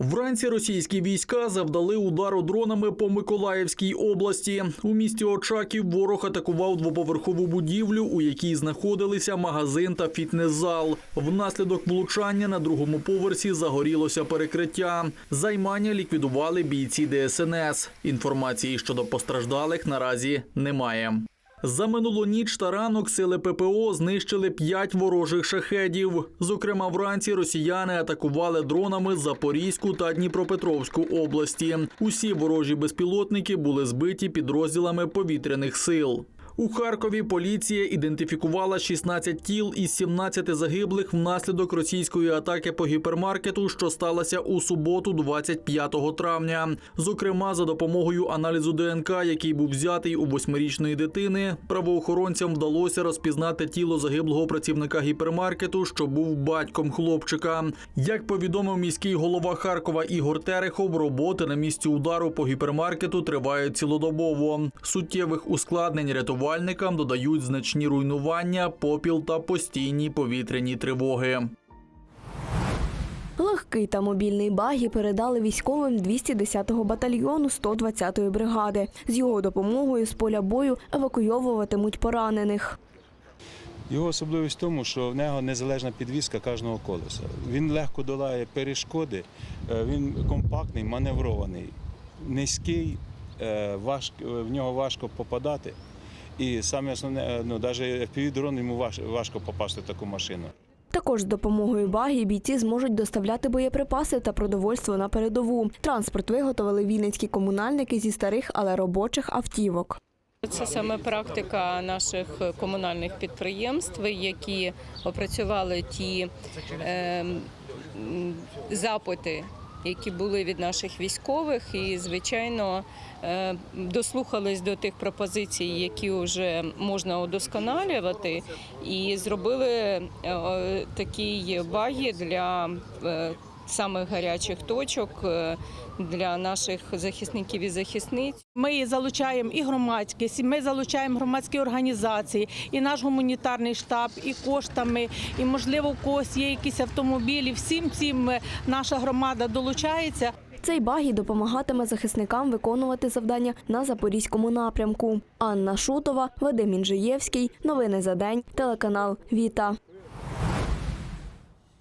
Вранці російські війська завдали удару дронами по Миколаївській області. У місті Очаків ворог атакував двоповерхову будівлю, у якій знаходилися магазин та фітнес-зал. Внаслідок влучання на другому поверсі загорілося перекриття. Займання ліквідували бійці ДСНС. Інформації щодо постраждалих наразі немає. За минулу ніч та ранок сили ППО знищили п'ять ворожих шахедів. Зокрема, вранці росіяни атакували дронами Запорізьку та Дніпропетровську області. Усі ворожі безпілотники були збиті підрозділами повітряних сил. У Харкові поліція ідентифікувала 16 тіл із 17 загиблих внаслідок російської атаки по гіпермаркету, що сталося у суботу, 25 травня. Зокрема, за допомогою аналізу ДНК, який був взятий у восьмирічної дитини, правоохоронцям вдалося розпізнати тіло загиблого працівника гіпермаркету, що був батьком хлопчика. Як повідомив міський голова Харкова Ігор Терехов, роботи на місці удару по гіпермаркету тривають цілодобово. Суттєвих ускладнень рятувальникам додають значні руйнування, попіл та постійні повітряні тривоги. Легкий та мобільний багі передали військовим 210-го батальйону 120-ї бригади. З його допомогою з поля бою евакуйовуватимуть поранених. Його особливість в тому, що в нього незалежна підвізка кожного колеса. Він легко долає перешкоди, е, він компактний, маневрований, низький, е, важ- в нього важко попадати. І саме основне, е, ну, навіть FPV-дрон йому важко попасти в таку машину. Також з допомогою багі бійці зможуть доставляти боєприпаси та продовольство на передову. Транспорт виготовили вінницькі комунальники зі старих, але робочих автівок. Це саме практика наших комунальних підприємств, які опрацювали ті е, запити, які були від наших військових, і звичайно е, дослухались до тих пропозицій, які вже можна удосконалювати, і зробили е, такі баги для е, самих гарячих точок. е, Для наших захисників і захисниць Ми залучаємо і громадськість, і ми залучаємо громадські організації, і наш гуманітарний штаб, і коштами, і можливо у когось є якісь автомобілі. Всім цим е, наша громада долучається. Цей багі допомагатиме захисникам виконувати завдання на запорізькому напрямку. Анна Шутова, Вадим Інжиєвський. Новини за день. Телеканал Віта.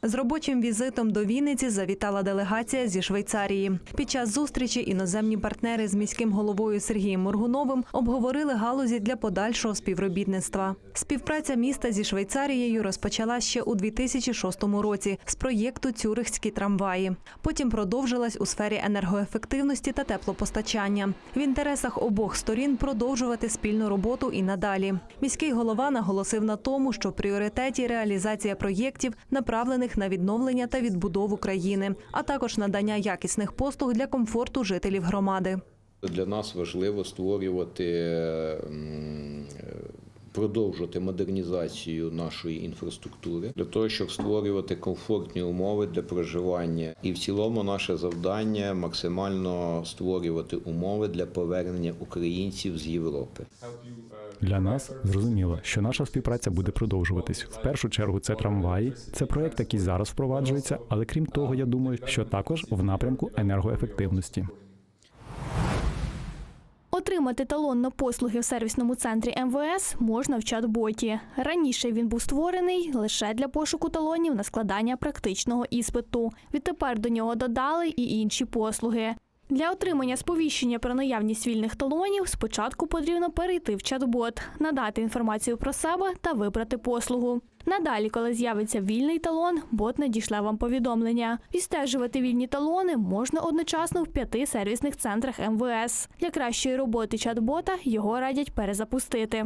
З робочим візитом до Вінниці завітала делегація зі Швейцарії. Під час зустрічі іноземні партнери з міським головою Сергієм Моргуновим обговорили галузі для подальшого співробітництва. Співпраця міста зі Швейцарією розпочалась ще у 2006 році з проєкту Цюрихські трамваї. Потім продовжилась у сфері енергоефективності та теплопостачання. В інтересах обох сторін продовжувати спільну роботу і надалі. Міський голова наголосив на тому, що в пріоритеті реалізація проєктів, направлених на відновлення та відбудову країни, а також надання якісних послуг для комфорту жителів громади. Для нас важливо створювати, продовжувати модернізацію нашої інфраструктури для того, щоб створювати комфортні умови для проживання. І в цілому наше завдання максимально створювати умови для повернення українців з Європи. Для нас зрозуміло, що наша співпраця буде продовжуватись. В першу чергу це трамваї, це проект, який зараз впроваджується. Але крім того, я думаю, що також в напрямку енергоефективності. Отримати талон на послуги в сервісному центрі МВС можна в чат-боті. Раніше він був створений лише для пошуку талонів на складання практичного іспиту. Відтепер до нього додали і інші послуги. Для отримання сповіщення про наявність вільних талонів спочатку потрібно перейти в чат-бот, надати інформацію про себе та вибрати послугу. Надалі, коли з'явиться вільний талон, бот надішле вам повідомлення. Відстежувати вільні талони можна одночасно в п'яти сервісних центрах МВС. Для кращої роботи чат-бота його радять перезапустити.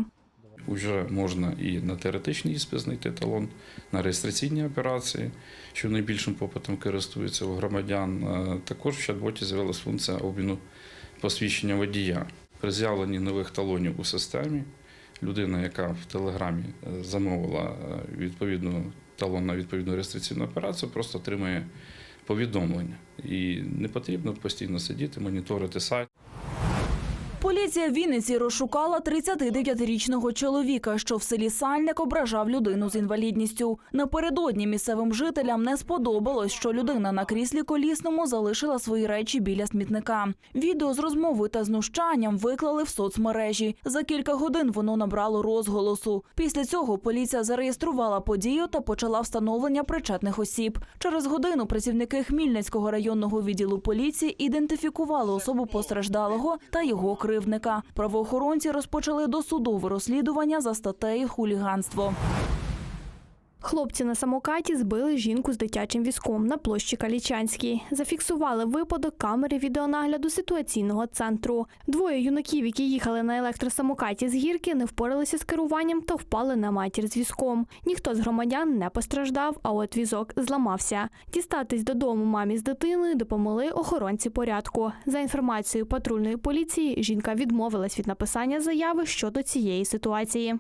Уже можна і на теоретичний іспит знайти талон, на реєстраційні операції, що найбільшим попитом користується у громадян. Е, Також в чат-боті з'явилася функція обміну посвідчення водія. При з'явленні нових талонів у системі людина, яка в телеграмі е, замовила е, відповідну талон на відповідну реєстраційну операцію, просто отримує повідомлення. І не потрібно постійно сидіти, моніторити сайт. Поліція Вінниці розшукала 39-річного чоловіка, що в селі Сальник ображав людину з інвалідністю. Напередодні місцевим жителям не сподобалось, що людина на кріслі колісному залишила свої речі біля смітника. Відео з розмовою та знущанням виклали в соцмережі. За кілька годин воно набрало розголосу. Після цього поліція зареєструвала подію та почала встановлення причетних осіб. Через годину працівники Хмільницького районного відділу поліції ідентифікували особу постраждалого та його кривдника. Правоохоронці розпочали досудове розслідування за статтею хуліганство. Хлопці на самокаті збили жінку з дитячим візком на площі Калічанській. Зафіксували випадок камери відеонагляду ситуаційного центру. Двоє юнаків, які їхали на електросамокаті з гірки, не впоралися з керуванням та впали на матір з візком. Ніхто з громадян не постраждав, а от візок зламався. Дістатись додому мамі з дитиною допомогли охоронці порядку. За інформацією патрульної поліції, жінка відмовилась від написання заяви щодо цієї ситуації.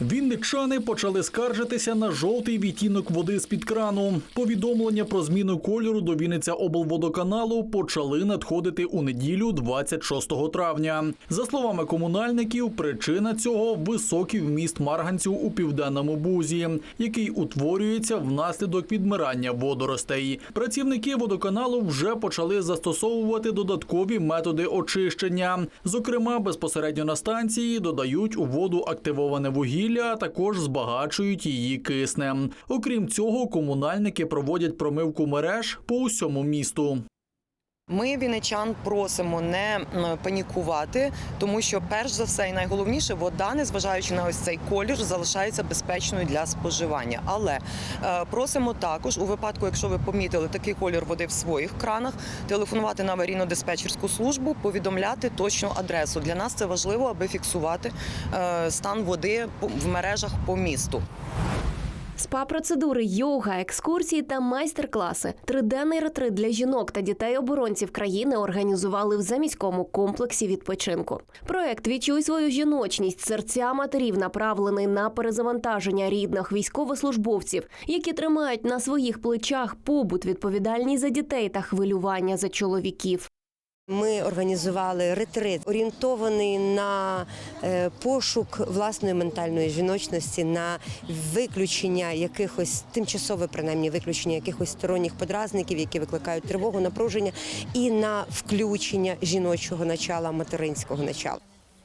Вінничани почали скаржитися на жовтий відтінок води з-під крану. Повідомлення про зміну кольору до Вінниця облводоканалу почали надходити у неділю, 26 травня. За словами комунальників, причина цього високий вміст марганцю у південному бузі, який утворюється внаслідок відмирання водоростей. Працівники водоканалу вже почали застосовувати додаткові методи очищення. Зокрема, безпосередньо на станції додають у воду активоване вугілля, а також збагачують її киснем. Окрім цього, комунальники проводять промивку мереж по усьому місту. Ми вінничан просимо не панікувати, тому що перш за все і найголовніше вода, незважаючи на ось цей колір, залишається безпечною для споживання. Але е, просимо також у випадку, якщо ви помітили такий колір води в своїх кранах, телефонувати на аварійно-диспетчерську службу, повідомляти точну адресу. Для нас це важливо, аби фіксувати е, стан води в мережах по місту. Спа-процедури, йога, екскурсії та майстер-класи. Триденний ретрит для жінок та дітей-оборонців країни організували в заміському комплексі відпочинку. Проект Відчуй свою жіночність серця матерів направлений на перезавантаження рідних військовослужбовців, які тримають на своїх плечах побут, відповідальність за дітей та хвилювання за чоловіків. Ми організували ретрит, орієнтований на е, пошук власної ментальної жіночності, на виключення якихось тимчасове, принаймні виключення якихось сторонніх подразників, які викликають тривогу, напруження, і на включення жіночого начала, материнського начала.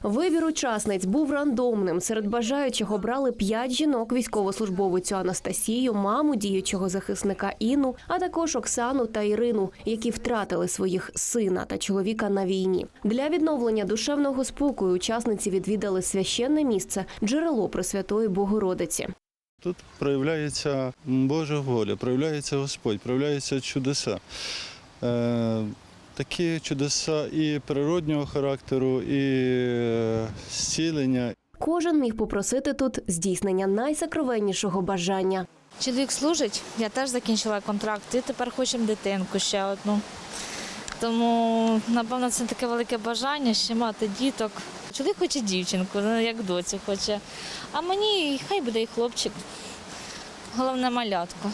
Вибір учасниць був рандомним. Серед бажаючих обрали п'ять жінок: військовослужбовицю Анастасію, маму діючого захисника Інну, а також Оксану та Ірину, які втратили своїх сина та чоловіка на війні. Для відновлення душевного спокою учасниці відвідали священне місце джерело Пресвятої Богородиці. Тут проявляється Божа воля, проявляється Господь, проявляються чудеса. Такі чудеса і природнього характеру, і е, зцілення. Кожен міг попросити тут здійснення найсакровеннішого бажання. Чоловік служить, я теж закінчила контракт, і тепер хочемо дитинку ще одну. Тому, напевно, це таке велике бажання ще мати діток. Чоловік хоче дівчинку, ну, як доцю хоче. А мені хай буде і хлопчик. Головне малятко.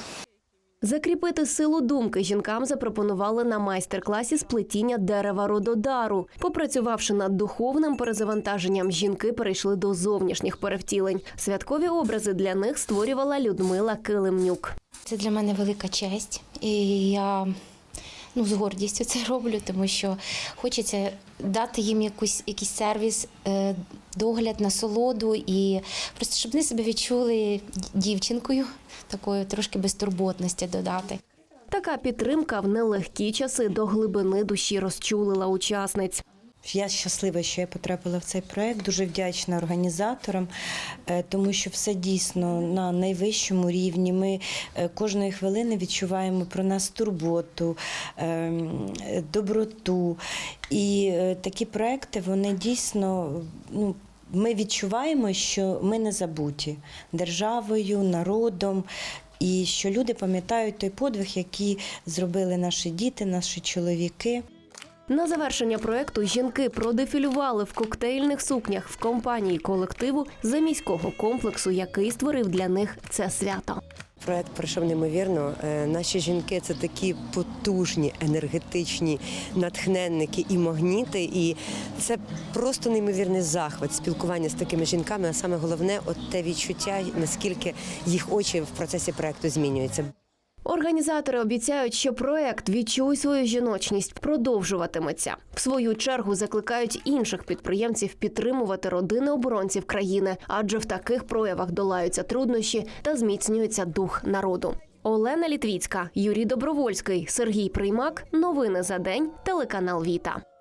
Закріпити силу думки жінкам запропонували на майстер-класі сплетіння дерева рододару. Попрацювавши над духовним перезавантаженням, жінки перейшли до зовнішніх перевтілень. Святкові образи для них створювала Людмила Килимнюк. Це для мене велика честь, і я ну, з гордістю це роблю, тому що хочеться дати їм якусь, якийсь сервіс, е, догляд, насолоду і просто щоб вони себе відчули дівчинкою, такою трошки безтурботності додати. Така підтримка в нелегкі часи до глибини душі розчулила учасниць. Я щаслива, що я потрапила в цей проект. Дуже вдячна організаторам, е, тому що все дійсно на найвищому рівні. Ми е, кожної хвилини відчуваємо про нас турботу, ем, доброту. І е, такі проекти вони дійсно ну. Ми відчуваємо, що ми не забуті державою, народом, і що люди пам'ятають той подвиг, який зробили наші діти, наші чоловіки. На завершення проекту жінки продефілювали в коктейльних сукнях в компанії колективу заміського комплексу, який створив для них це свято. Проект пройшов неймовірно. Е, Наші жінки це такі потужні, енергетичні натхненники і магніти. І це просто неймовірний захват спілкування з такими жінками. А саме головне, от те відчуття, наскільки їх очі в процесі проекту змінюються. Організатори обіцяють, що проект Відчуй свою жіночність продовжуватиметься. В свою чергу закликають інших підприємців підтримувати родини оборонців країни, адже в таких проявах долаються труднощі та зміцнюється дух народу. Олена Літвіцька, Юрій Добровольський, Сергій Приймак. Новини за день. Телеканал Віта.